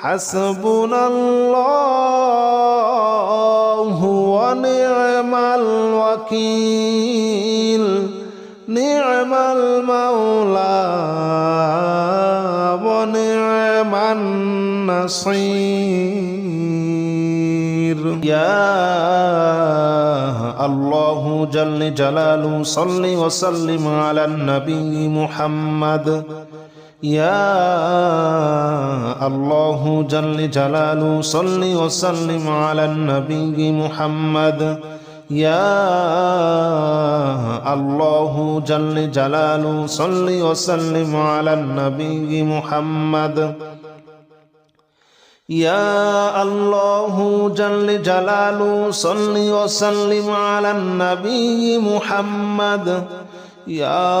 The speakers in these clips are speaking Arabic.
النصير حسبنا الله ونعم الوكيل نعم المولى ونعم النصير يا الله جل جلاله صل وسلم على النبي محمد يا الله جل جلاله، صل وسلم على النبي محمد. يا الله جل جلاله، صل وسلم على النبي محمد. يا الله جل جلاله، صل وسلم على النبي محمد. يا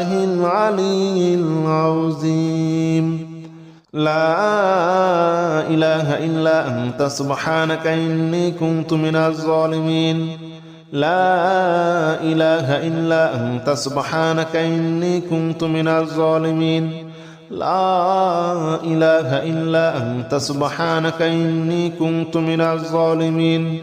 بالله العلي العظيم. لا إله إلا أنت سبحانك إني كنت من الظالمين. لا إله إلا أنت سبحانك إني كنت من الظالمين. لا إله إلا أنت سبحانك إني كنت من الظالمين.